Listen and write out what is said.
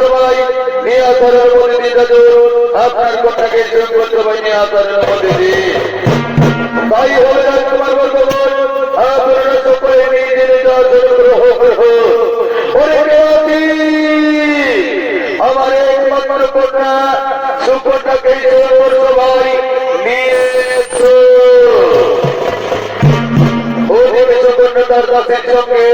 সবাই নিয়ে আসার বর্তমান আপনারা সকলে নিজে আমার একমাত্র কন্যা সুকন্যাকে সংকট সবাই তার দাসের সঙ্গে